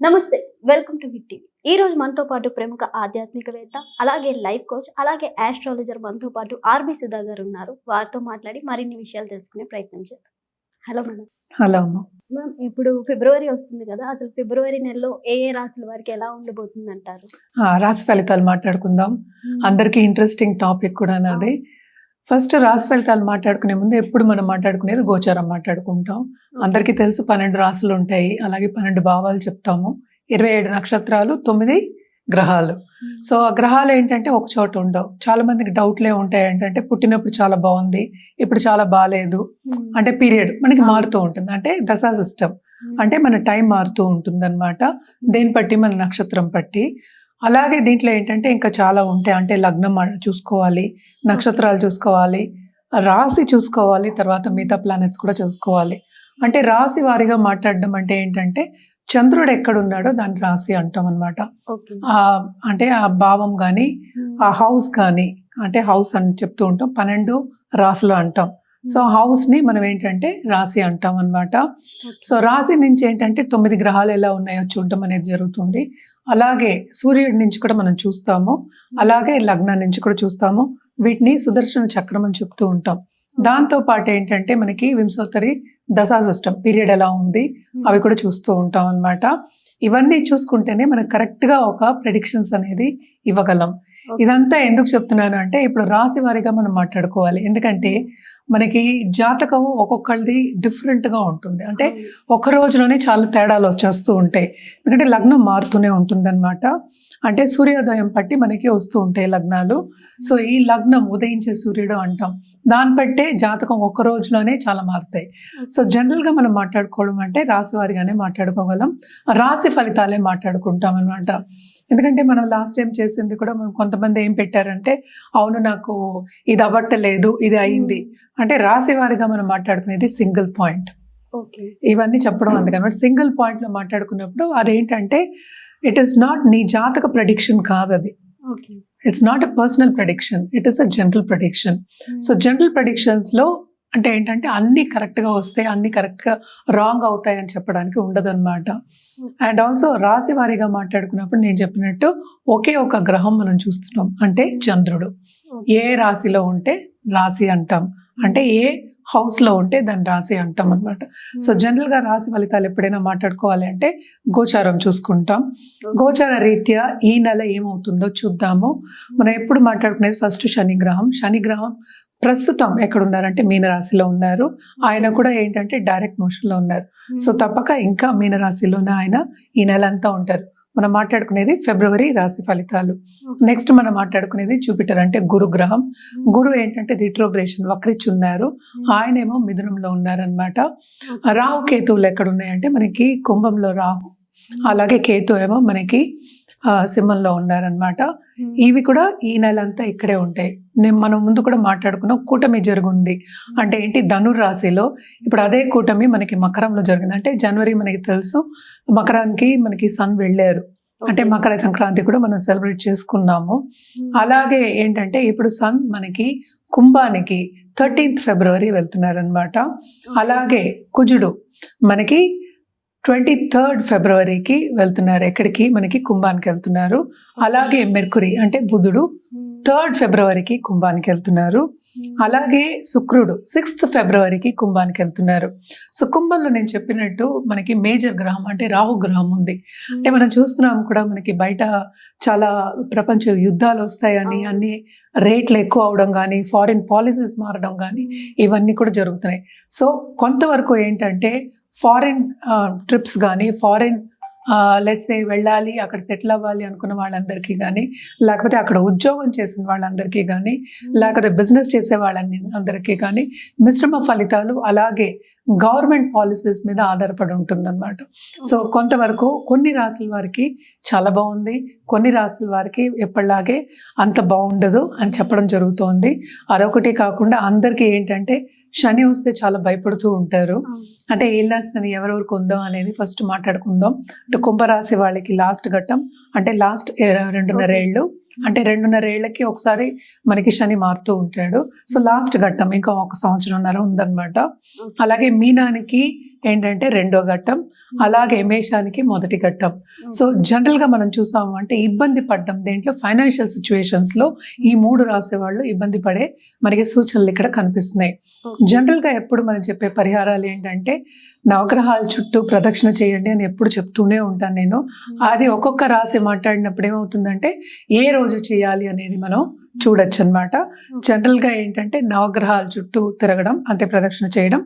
నమస్తే welcome to TV ఈ రోజు మనతో పాటు ప్రముఖ ఆధ్యాత్మికవేత్త అలాగే లైఫ్ కోచ్ అలాగే ఆస్ట్రాలజర్ మనతో పాటు ఆర్బి సుధా గారు ఉన్నారు. వారితో మాట్లాడి మరిన్ని విషయాలు తెలుసుకునే ప్రయత్నం చేద్దాం. హలో మేడం హలో మ్యామ్ ఇప్పుడు ఫిబ్రవరి వస్తుంది కదా అసలు ఫిబ్రవరి నెలలో ఏ ఏ రాశుల వారికి ఎలా ఉండబోతుంది అంటారు రాశి ఫలితాలు మాట్లాడుకుందాం. అందరికీ ఇంట్రెస్టింగ్ టాపిక్ కూడా నాది. ఫస్ట్ రాశి ఫలితాలు మాట్లాడుకునే ముందు ఎప్పుడు మనం మాట్లాడుకునేది గోచారం మాట్లాడుకుంటాం. అందరికీ తెలుసు పన్నెండు రాశులు ఉంటాయి. అలాగే పన్నెండు భావాలు చెప్తాము. ఇరవై ఏడు నక్షత్రాలు తొమ్మిది గ్రహాలు. సో ఆ గ్రహాలు ఏంటంటే ఒక చోట ఉండవు. చాలా మందికి డౌట్లే ఉంటాయి. ఏంటంటే పుట్టినప్పుడు చాలా బాగుంది ఇప్పుడు చాలా బాగాలేదు అంటే పీరియడ్ మనకి. మారుతూ ఉంటుంది. అంటే దశా సిస్టమ్. అంటే మన టైం మారుతూ ఉంటుంది అనమాట దేని బట్టి? మన నక్షత్రం బట్టి. అలాగే దీంట్లో ఏంటంటే ఇంకా చాలా ఉంటాయి. అంటే లగ్నం చూసుకోవాలి నక్షత్రాలు చూసుకోవాలి రాశి చూసుకోవాలి తర్వాత మిగతా ప్లానెట్స్ కూడా చూసుకోవాలి. అంటే రాశి వారిగా మాట్లాడడం అంటే ఏంటంటే చంద్రుడు ఎక్కడున్నాడో దాన్ని రాశి అంటాం అనమాట అంటే ఆ భావం కానీ ఆ హౌస్ కానీ అంటే హౌస్ అని చెప్తూ ఉంటాం. పన్నెండు రాసులు అంటాం. సో హౌస్ని మనం ఏంటంటే రాశి అంటాం అన్నమాట. సో రాశి నుంచి ఏంటంటే తొమ్మిది గ్రహాలు ఎలా ఉన్నాయో చూడటం అనేది జరుగుతుంది. అలాగే సూర్యుడి నుంచి కూడా మనం చూస్తాము. అలాగే లగ్నం నుంచి కూడా చూస్తాము. వీటిని సుదర్శన చక్రం అని చెప్తూ ఉంటాం. దాంతో పాటు ఏంటంటే మనకి వింశోత్తరి దశా సిస్టమ్ పీరియడ్ ఎలా ఉంది అవి కూడా చూస్తూ ఉంటాం అన్నమాట. ఇవన్నీ చూసుకుంటేనే మనకు కరెక్ట్గా ఒక ప్రెడిక్షన్స్ అనేది ఇవ్వగలం. ఇదంతా ఎందుకు చెప్తున్నాను అంటే ఇప్పుడు రాశి వారిగా మనం మాట్లాడుకోవాలి. ఎందుకంటే మనకి జాతకం ఒక్కొక్కరిది different గా ఉంటుంది. అంటే ఒక రోజులోనే చాలా తేడాలు వచ్చేస్తూ ఉంటాయి. ఎందుకంటే లగ్నం మారుతూనే ఉంటుందన్నమాట. అంటే సూర్యోదయం పట్టి మనకి వస్తూ ఉంటాయి లగ్నాలు. సో ఈ లగ్నం ఉదయించే సూర్యుడు అంటాం. దాన్ని బట్టే జాతకం ఒక రోజులోనే చాలా మారుతాయి. సో జనరల్గా మనం మాట్లాడుకోవడం అంటే రాశి వారిగానే మాట్లాడుకోగలం రాశి ఫలితాలే మాట్లాడుకుంటాం అనమాట ఎందుకంటే మనం లాస్ట్ టైం చేసింది కూడా మనం కొంతమంది ఏం పెట్టారంటే అవును నాకు ఇది అవ్వట్లేదు ఇది అయింది. అంటే రాశి వారిగా మనం మాట్లాడుకునేది సింగిల్ పాయింట్. ఓకే. ఇవన్నీ చెప్పడం అందుకనమాట సింగిల్ పాయింట్లో మాట్లాడుకున్నప్పుడు అదేంటంటే ఇట్ ఈస్ నాట్ నీ జాతక ప్రడిక్షన్ కాదు అది okay. It's not a personal prediction it is a general prediction so general ప్రడిక్షన్స్లో అంటే ఏంటంటే అన్ని కరెక్ట్గా వస్తాయి అన్ని కరెక్ట్గా రాంగ్ అవుతాయి అని చెప్పడానికి ఉండదన్నమాట. అండ్ ఆల్సో రాశి వారిగా మాట్లాడుకున్నప్పుడు నేను చెప్పినట్టు ఒకే ఒక గ్రహం మనం చూస్తున్నాం. అంటే చంద్రుడు. ఏ రాశిలో ఉంటే రాశి అంటాం. అంటే ఏ హౌస్లో ఉంటే దాన్ని రాశి అంటాం అనమాట సో జనరల్గా రాశి ఫలితాలు ఎప్పుడైనా మాట్లాడుకోవాలి అంటే గోచారం చూసుకుంటాం. గోచార రీత్యా ఈ నెల ఏమవుతుందో చూద్దాము. మనం ఎప్పుడు మాట్లాడుకునేది ఫస్ట్ శని గ్రహం శని గ్రహం ప్రస్తుతం ఎక్కడ ఉన్నారంటే మీనరాశిలో ఉన్నారు. ఆయన కూడా ఏంటంటే డైరెక్ట్ మోషన్లో ఉన్నారు. సో తప్పక ఇంకా మీనరాశిలోనే ఆయన ఈ నెల అంతా ఉంటారు. మనం మాట్లాడుకునేది ఫిబ్రవరి రాశి ఫలితాలు. నెక్స్ట్ మనం మాట్లాడుకునేది జూపిటర్ అంటే గురు గ్రహం గురు ఏంటంటే రిట్రోగ్రేషన్ వక్రిచి ఉన్నారు ఆయనేమో మిథునంలో ఉన్నారనమాట రాహు కేతువులు ఎక్కడ ఉన్నాయంటే మనకి కుంభంలో రాహు. అలాగే కేతు ఏమో మనకి సింహంలో ఉన్నారనమాట ఇవి కూడా ఈ నెల అంతా ఇక్కడే ఉంటాయి. నేను మనం ముందు కూడా మాట్లాడుకున్నాం కూటమి జరుగుంది. అంటే ఏంటి? ధనుర్ రాశిలో ఇప్పుడు అదే కూటమి మనకి మకరంలో జరిగింది. అంటే జనవరి మనకి తెలుసు. మకరానికి మనకి సన్ వెళ్ళారు. అంటే మకర సంక్రాంతి కూడా మనం సెలబ్రేట్ చేసుకున్నాము. అలాగే ఏంటంటే ఇప్పుడు సన్ మనకి కుంభానికి థర్టీన్త్ ఫిబ్రవరి వెళ్తున్నారనమాట అలాగే కుజుడు మనకి ట్వంటీ థర్డ్ ఫిబ్రవరికి వెళ్తున్నారు. ఎక్కడికి? మనకి కుంభానికి వెళ్తున్నారు. అలాగే మెర్కురీ అంటే బుధుడు థర్డ్ ఫిబ్రవరికి కుంభానికి వెళ్తున్నారు. అలాగే శుక్రుడు సిక్స్త్ ఫిబ్రవరికి కుంభానికి వెళ్తున్నారు. సో కుంభంలో నేను చెప్పినట్టు మనకి మేజర్ గ్రహం అంటే రాహు గ్రహం ఉంది. అంటే మనం చూస్తున్నాం కూడా మనకి బయట చాలా ప్రపంచ యుద్ధాలు వస్తాయని. అన్ని రేట్లు ఎక్కువ అవడం కానీ ఫారిన్ పాలసీస్ మారడం కానీ ఇవన్నీ కూడా జరుగుతున్నాయి. సో కొంతవరకు ఏంటంటే ఫారిన్ ట్రిప్స్ కానీ ఫారిన్ లెట్స్ వెళ్ళాలి అక్కడ సెటిల్ అవ్వాలి అనుకున్న వాళ్ళందరికీ కానీ లేకపోతే అక్కడ ఉద్యోగం చేసిన వాళ్ళందరికీ కానీ లేకపోతే బిజినెస్ చేసే వాళ్ళని అందరికీ కానీ మిశ్రమ ఫలితాలు అలాగే గవర్నమెంట్ పాలసీస్ మీద ఆధారపడి ఉంటుందన్నమాట. సో కొంతవరకు కొన్ని రాసుల వారికి చాలా బాగుంది కొన్ని రాసుల వారికి ఎప్పటిలాగే అంత బాగుండదు అని చెప్పడం జరుగుతోంది. అదొకటి కాకుండా అందరికీ ఏంటంటే శని వస్తే చాలా భయపడుతూ ఉంటారు. అంటే ఏళ్ళకి శని ఎవరెవరికి ఉందో అనేది ఫస్ట్ మాట్లాడుకుందాం. అంటే కుంభరాశి వాళ్ళకి లాస్ట్ ఘట్టం. అంటే లాస్ట్ రెండున్నర. ఏళ్ళు. అంటే రెండున్నర ఏళ్ళకి ఒకసారి మనకి శని మారుతూ ఉంటాడు. సో లాస్ట్ ఘట్టం ఇంకా ఒక సంవత్సరంన్నర ఉందన్నమాట. అలాగే మీనానికి ఏంటంటే రెండో ఘట్టం అలాగే మేషానికి మొదటి ఘట్టం. సో జనరల్గా మనం చూసాము అంటే ఇబ్బంది పడ్డం దేంట్లో ఫైనాన్షియల్ సిచ్యువేషన్స్లో ఈ మూడు రాసే వాళ్ళు ఇబ్బంది పడే మనకి సూచనలు ఇక్కడ కనిపిస్తున్నాయి. జనరల్గా ఎప్పుడు మనం చెప్పే పరిహారాలు ఏంటంటే నవగ్రహాల చుట్టూ ప్రదక్షిణ చేయండి అని ఎప్పుడు చెప్తూనే ఉంటాను నేను. అది ఒక్కొక్క రాశి మాట్లాడినప్పుడు ఏమవుతుందంటే ఏ రోజు చేయాలి అనేది మనం చూడొచ్చు అనమాట జనరల్గా ఏంటంటే నవగ్రహాల చుట్టూ తిరగడం అంటే ప్రదక్షిణ చేయడం.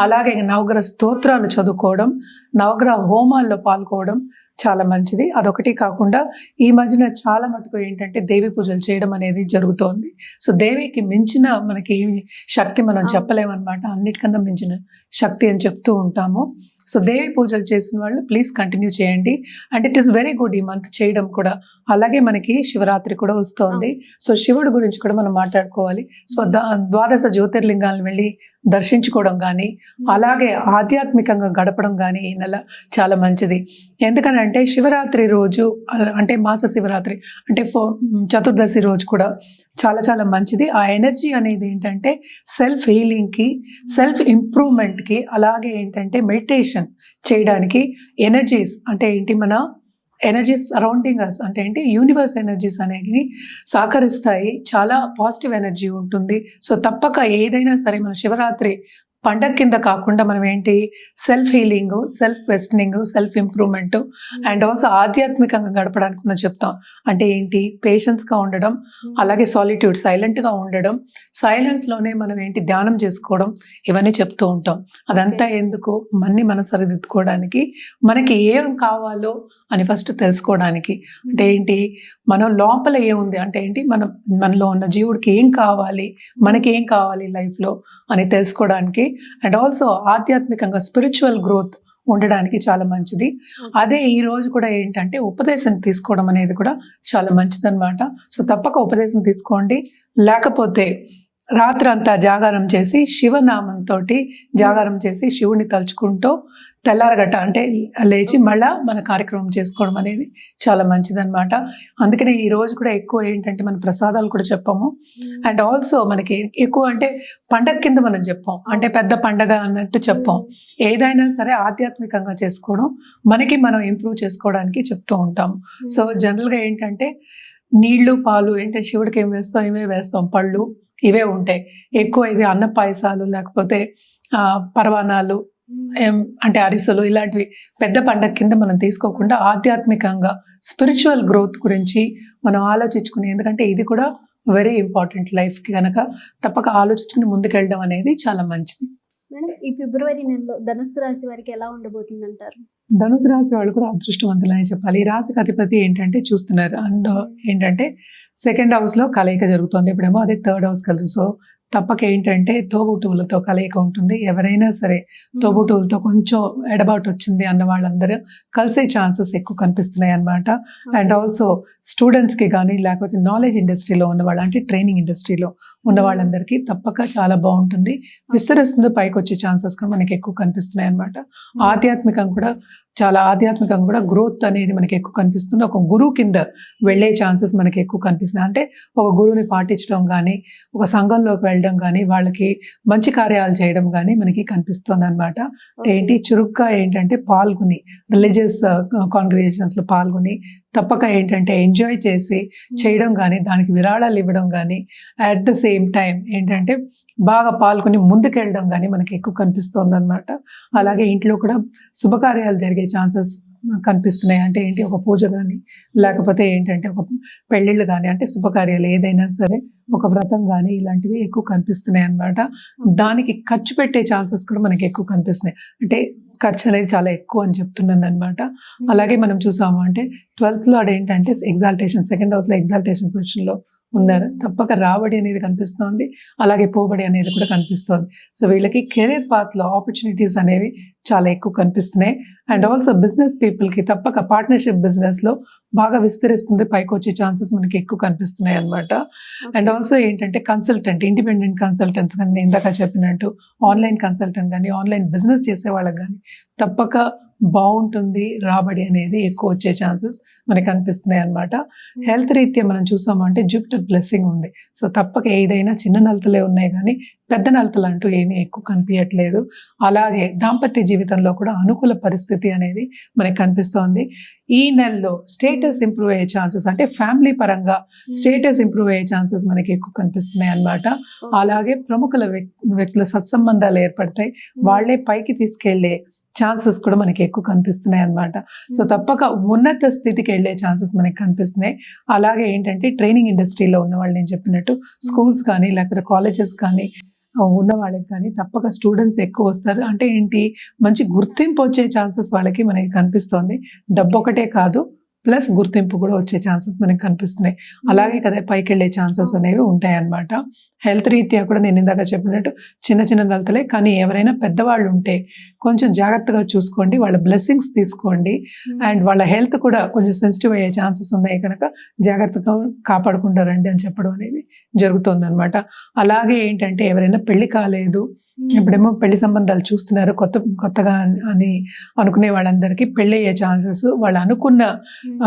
అలాగే నవగ్రహ స్తోత్రాలు చదువుకోవడం నవగ్రహ హోమాల్లో పాల్గొవడం చాలా మంచిది. అదొకటి కాకుండా ఈ మధ్యన చాలా మటుకు ఏంటంటే దేవి పూజలు చేయడం అనేది జరుగుతోంది. సో దేవికి మించిన మనకి శక్తి మనం అవును. చెప్పలేమన్నమాట అన్నిటికన్నా మించిన శక్తి అని చెప్తూ ఉంటాము. సో దేవి పూజలు చేసిన వాళ్ళు ప్లీజ్ కంటిన్యూ చేయండి. And it is very good ఈ మంత్ చేయడం కూడా. అలాగే మనకి శివరాత్రి కూడా వస్తోంది. సో శివుడి గురించి కూడా మనం మాట్లాడుకోవాలి. సో ద్వాదశ జ్యోతిర్లింగాలను వెళ్ళి దర్శించుకోవడం కానీ అలాగే ఆధ్యాత్మికంగా గడపడం కానీ ఈ నెల చాలా మంచిది. ఎందుకనంటే శివరాత్రి రోజు అంటే మాస శివరాత్రి అంటే ఫో చతుర్దశి రోజు కూడా చాలా చాలా మంచిది. ఆ ఎనర్జీ అనేది ఏంటంటే సెల్ఫ్ హీలింగ్కి సెల్ఫ్ ఇంప్రూవ్మెంట్కి అలాగే ఏంటంటే మెడిటేషన్ చేయడానికి ఎనర్జీస్ అంటే ఏంటి మన ఎనర్జీస్ సరౌండింగ్ అస్ అంటే ఏంటి యూనివర్స్ ఎనర్జీస్ అనేవి సహకరిస్తాయి. చాలా పాజిటివ్ ఎనర్జీ ఉంటుంది. సో తప్పక ఏదైనా సరే మన శివరాత్రి పండగ కింద కాకుండా మనం ఏంటి self healing self questioning self improvement and also ఆధ్యాత్మికంగా గడపడానికి మనం చెప్తాం. అంటే ఏంటి పేషెన్స్గా ఉండడం అలాగే సాలిట్యూడ్ సైలెంట్గా ఉండడం సైలెన్స్లోనే మనం ఏంటి ధ్యానం చేసుకోవడం ఇవన్నీ చెప్తూ ఉంటాం. అదంతా ఎందుకు? మన్ని మనం సరిదిద్దుకోవడానికి మనకి ఏం కావాలో అని ఫస్ట్ తెలుసుకోవడానికి. అంటే ఏంటి మనం లోపల ఏముంది? అంటే ఏంటి మనం మనలో ఉన్న జీవుడికి ఏం కావాలి? మనకి ఏం కావాలి లైఫ్లో అని తెలుసుకోవడానికి అండ్ ఆల్సో ఆధ్యాత్మికంగా స్పిరిచువల్ గ్రోత్ ఉండడానికి చాలా మంచిది. అదే ఈ రోజు కూడా ఏంటంటే ఉపదేశం తీసుకోవడం అనేది కూడా చాలా మంచిదన్నమాట. సో తప్పక ఉపదేశం తీసుకోండి. లేకపోతే రాత్రి అంతా జాగారం చేసి శివనామంతో జాగారం చేసి శివుని తలుచుకుంటూ తెల్లారగట్ట అంటే లేచి మళ్ళా మన కార్యక్రమం చేసుకోవడం అనేది చాలా మంచిదన్నమాట. అందుకనే ఈ రోజు కూడా ఎక్కువ ఏంటంటే మన ప్రసాదాలు కూడా చెప్పాము. అండ్ ఆల్సో మనకి ఎక్కువ అంటే పండగ కింద మనం చెప్పాం. అంటే పెద్ద పండగ అన్నట్టు చెప్పాం. ఏదైనా సరే ఆధ్యాత్మికంగా చేసుకోవడం మనకి మనం ఇంప్రూవ్ చేసుకోవడానికి చెప్తూ ఉంటాం. సో జనరల్గా ఏంటంటే నీళ్ళు పాలు ఏంటంటే శివుడికి ఏం వేస్తాం ఇవే వేస్తాం? పళ్ళు ఇవే ఉంటాయి. ఎక్కువ ఇది అన్న పాయసాలు లేకపోతే పరవానాలు అంటే అరిసెలు ఇలాంటివి పెద్ద పండగ కింద మనం తీసుకోకుండా ఆధ్యాత్మికంగా స్పిరిచువల్ గ్రోత్ గురించి మనం ఆలోచించుకుని ఎందుకంటే ఇది కూడా వెరీ ఇంపార్టెంట్ లైఫ్కి కనుక తప్పక ఆలోచించుకుని ముందుకెళ్ళడం అనేది చాలా మంచిది. మేడం ఈ ఫిబ్రవరి నెలలో ధనుస్సు రాశి వారికి ఎలా ఉండబోతుంది అంటారు ధనుసు రాశి వాళ్ళు కూడా అదృష్టవంతులని చెప్పాలి. ఈ రాశికి అధిపతి ఏంటంటే చూస్తున్నారు. అండ్ ఏంటంటే సెకండ్ హౌస్లో కలయిక జరుగుతుంది. ఇప్పుడేమో అదే థర్డ్ హౌస్ కలదు. సో తప్పక ఏంటంటే తోబుట్టువులతో కలయిక ఉంటుంది. ఎవరైనా సరే తోబుట్టువులతో కొంచెం ఎడబాటు వచ్చింది అన్న వాళ్ళందరూ కలిసే ఛాన్సెస్ ఎక్కువ కనిపిస్తున్నాయి అన్నమాట. అండ్ ఆల్సో స్టూడెంట్స్కి కానీ లేకపోతే నాలెడ్జ్ ఇండస్ట్రీలో ఉన్న వాళ్ళు అంటే ట్రైనింగ్ ఇండస్ట్రీలో ఉన్న వాళ్ళందరికీ తప్పక చాలా బాగుంటుంది. విస్తరిస్తుంది పైకి వచ్చే ఛాన్సెస్ కూడా మనకి ఎక్కువ కనిపిస్తున్నాయి అన్నమాట. ఆధ్యాత్మికంగా కూడా చాలా ఆధ్యాత్మికంగా కూడా గ్రోత్ అనేది మనకి ఎక్కువ కనిపిస్తుంది. ఒక గురువు కింద వెళ్ళే ఛాన్సెస్ మనకి ఎక్కువ కనిపిస్తున్నాయి. అంటే ఒక గురువుని పాటించడం కానీ ఒక సంఘంలోకి వెళ్ళడం కానీ వాళ్ళకి మంచి కార్యాలు చేయడం కానీ మనకి కనిపిస్తుంది అనమాట ఏంటి? చురుగ్గా ఏంటంటే పాల్గొని రిలీజియస్ కాంగ్రిగేషన్స్లో పాల్గొని తప్పక ఏంటంటే ఎంజాయ్ చేసి చేయడం కానీ దానికి విరాళాలు ఇవ్వడం కానీ అట్ ద సేమ్ టైం ఏంటంటే బాగా పాల్గొని ముందుకెళ్ళడం కానీ మనకి ఎక్కువ కనిపిస్తుంది అనమాట అలాగే ఇంట్లో కూడా శుభకార్యాలు జరిగే ఛాన్సెస్ కనిపిస్తున్నాయి. అంటే ఏంటి? ఒక పూజ కానీ లేకపోతే ఏంటంటే ఒక పెళ్ళిళ్ళు కానీ అంటే శుభకార్యాలు ఏదైనా సరే ఒక వ్రతం కానీ ఇలాంటివి ఎక్కువ కనిపిస్తున్నాయి అన్నమాట దానికి ఖర్చు పెట్టే ఛాన్సెస్ కూడా మనకి ఎక్కువ కనిపిస్తున్నాయి. అంటే ఖర్చు అనేది చాలా ఎక్కువ అని చెప్తున్నాను అనమాట అలాగే మనం చూసాము అంటే ట్వెల్త్లో అదేంటంటే ఎగ్జాల్టేషన్ సెకండ్ హౌస్లో ఎగ్జాల్టేషన్ పొజిషన్లో ఉన్నారు తప్పక రాబడి అనేది కనిపిస్తోంది. అలాగే పోబడి అనేది కూడా కనిపిస్తోంది. సో వీళ్ళకి కెరీర్ పాత్లో ఆపర్చునిటీస్ అనేవి చాలా ఎక్కువ కనిపిస్తున్నాయి. అండ్ ఆల్సో బిజినెస్ పీపుల్కి తప్పక పార్ట్నర్షిప్ బిజినెస్లో బాగా విస్తరిస్తుంది. పైకి వచ్చే ఛాన్సెస్ మనకి ఎక్కువ కనిపిస్తున్నాయి అన్నమాట. అండ్ ఆల్సో ఏంటంటే కన్సల్టెంట్ ఇండిపెండెంట్ కన్సల్టెంట్స్ కానీ నేను ఇందాక చెప్పినట్టు ఆన్లైన్ కన్సల్టెంట్ కానీ ఆన్లైన్ బిజినెస్ చేసే వాళ్ళకి కానీ తప్పక బాగుంటుంది. రాబడి అనేది ఎక్కువ వచ్చే ఛాన్సెస్ మనకి కనిపిస్తున్నాయి అన్నమాట. హెల్త్ రీత్యా మనం చూసామంటే జూపిటర్ బ్లెస్సింగ్ ఉంది. సో తప్పక ఏదైనా చిన్న నలతలే ఉన్నాయి కానీ పెద్ద నలతలు అంటూ ఏమీ ఎక్కువ కనిపించట్లేదు అలాగే దాంపత్య జీవితంలో కూడా అనుకూల పరిస్థితి అనేది మనకి కనిపిస్తోంది. ఈ నెలలో స్టేటస్ ఇంప్రూవ్ అయ్యే ఛాన్సెస్ అంటే ఫ్యామిలీ పరంగా స్టేటస్ ఇంప్రూవ్ అయ్యే ఛాన్సెస్ మనకి ఎక్కువ కనిపిస్తున్నాయి అన్నమాట. అలాగే ప్రముఖుల వ్యక్- వ్యక్తుల సత్సంబంధాలు ఏర్పడతాయి. వాళ్ళే పైకి తీసుకెళ్ళే ఛాన్సెస్ కూడా మనకి ఎక్కువ కనిపిస్తున్నాయి అన్నమాట. సో తప్పక ఉన్నత స్థితికి వెళ్ళే ఛాన్సెస్ మనకి కనిపిస్తున్నాయి. అలాగే ఏంటంటే ట్రైనింగ్ ఇండస్ట్రీలో ఉన్న వాళ్ళు నేను చెప్పినట్టు స్కూల్స్ కానీ లేకపోతే కాలేజెస్ కానీ ఉన్న వాళ్ళకి కానీ తప్పక స్టూడెంట్స్ ఎక్కువ వస్తారు. అంటే ఏంటి? మంచి గుర్తింపు వచ్చే ఛాన్సెస్ వాళ్ళకి మనకి కనిపిస్తోంది. డబ్బు ఒకటే కాదు. ప్లస్ గుర్తింపు కూడా వచ్చే ఛాన్సెస్ మనకి కనిపిస్తున్నాయి. అలాగే కదా పైకి వెళ్ళే ఛాన్సెస్ అనేవి ఉంటాయి అన్నమాట హెల్త్ రీత్యా కూడా నేను ఇందాక చెప్పినట్టు చిన్న చిన్న నలతలే కానీ ఎవరైనా పెద్దవాళ్ళు ఉంటే కొంచెం జాగ్రత్తగా చూసుకోండి వాళ్ళ బ్లెస్సింగ్స్ తీసుకోండి. అండ్ వాళ్ళ హెల్త్ కూడా కొంచెం సెన్సిటివ్ అయ్యే ఛాన్సెస్ ఉన్నాయి కనుక జాగ్రత్తగా కాపాడుకుంటారండి అని చెప్పడం అనేది జరుగుతుంది అనమాట అలాగే ఏంటంటే ఎవరైనా పెళ్ళి కాలేదు ఇప్పుడేమో పెళ్ళి సంబంధాలు చూస్తున్నారు కొత్త కొత్తగా అని- అని అనుకునే వాళ్ళందరికీ పెళ్ళి అయ్యే ఛాన్సెస్ వాళ్ళు అనుకున్న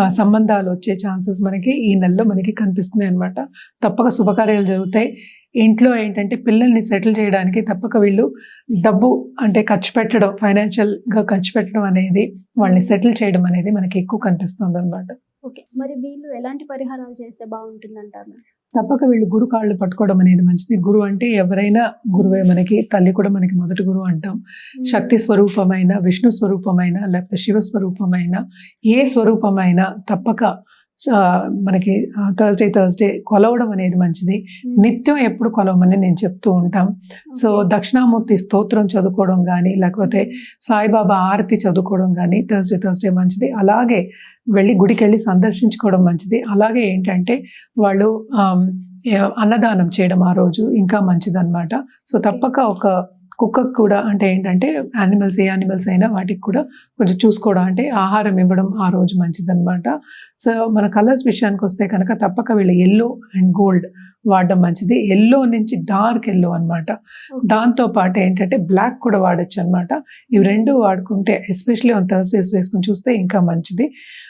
సంబంధాలు వచ్చే ఛాన్సెస్ మనకి ఈ నెలలో మనకి కనిపిస్తున్నాయి అనమాట తప్పక శుభకార్యాలు జరుగుతాయి. ఇంట్లో ఏంటంటే పిల్లల్ని సెటిల్ చేయడానికి తప్పక వీళ్ళు డబ్బు అంటే ఖర్చు పెట్టడం ఫైనాన్షియల్గా ఖర్చు పెట్టడం అనేది వాళ్ళని సెటిల్ చేయడం అనేది మనకి ఎక్కువ కనిపిస్తుంది అనమాట ఓకే. మరి వీళ్ళు ఎలాంటి పరిహారాలు చేస్తే బాగుంటుంది అంటారు తప్పక వీళ్ళు గురు కాళ్ళు పట్టుకోవడం అనేది మంచిది. గురు అంటే ఎవరైనా గురువే మనకి తల్లి కూడా మనకి మొదటి గురువు అంటాం. శక్తి స్వరూపమైన విష్ణు స్వరూపమైన లేకపోతే శివ స్వరూపమైన ఏ స్వరూపమైన తప్పక మనకి థర్స్డే థర్స్డే కొలవడం అనేది మంచిది. నిత్యం ఎప్పుడు కొలవమని నేను చెప్తూ ఉంటాం. సో దక్షిణామూర్తి స్తోత్రం చదువుకోవడం కానీ లేకపోతే సాయిబాబా ఆరతి చదువుకోవడం కానీ థర్స్డే థర్స్డే మంచిది. అలాగే వెళ్ళి గుడికి వెళ్ళి సందర్శించుకోవడం మంచిది. అలాగే ఏంటంటే వాళ్ళు అన్నదానం చేయడం ఆ రోజు ఇంకా మంచిదన్నమాట. సో తప్పక ఒక కుక్కకు కూడా అంటే ఏంటంటే యానిమల్స్ ఏ యానిమల్స్ అయినా వాటికి కూడా కొంచెం చూసుకోవడం అంటే ఆహారం ఇవ్వడం ఆ రోజు మంచిదన్నమాట. సో మన కలర్స్ విషయానికి వస్తే కనుక తప్పక వీళ్ళు ఎల్లో అండ్ గోల్డ్ వాడడం మంచిది. ఎల్లో నుంచి డార్క్ ఎల్లో అన్నమాట. దాంతో పాటు ఏంటంటే బ్లాక్ కూడా వాడచ్చు అనమాట ఇవి రెండు వాడుకుంటే ఎస్పెషలీ ఆన్ థర్స్డేస్ వేసుకుని చూస్తే ఇంకా మంచిది.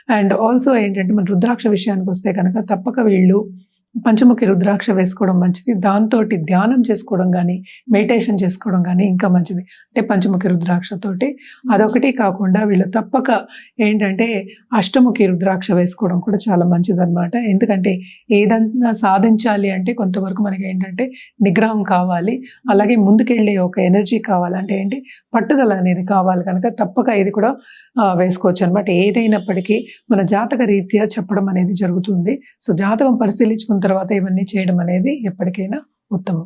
అండ్ ఆల్సో ఏంటంటే మన రుద్రాక్ష విషయానికి వస్తే కనుక తప్పక వీళ్ళు పంచముఖి రుద్రాక్ష వేసుకోవడం మంచిది. దాంతో ధ్యానం చేసుకోవడం కానీ మెడిటేషన్ చేసుకోవడం కానీ ఇంకా మంచిది. అంటే పంచముఖి రుద్రాక్షతోటి అదొకటి కాకుండా వీళ్ళు తప్పక ఏంటంటే అష్టముఖి రుద్రాక్ష వేసుకోవడం కూడా చాలా మంచిదన్నమాట. ఎందుకంటే ఏదన్నా సాధించాలి అంటే కొంతవరకు మనకి ఏంటంటే నిగ్రహం కావాలి. అలాగే ముందుకెళ్ళే ఒక ఎనర్జీ కావాలంటే ఏంటి? పట్టుదల అనేది కావాలి కనుక తప్పక ఇది కూడా వేసుకోవచ్చు అనమాట ఏదైనప్పటికీ మన జాతక రీత్యా చెప్పడం అనేది జరుగుతుంది. సో జాతకం పరిశీలించుకున్న తర్వాత ఇవన్నీ చేయడం అనేది ఎప్పటికైనా ఉత్తమం.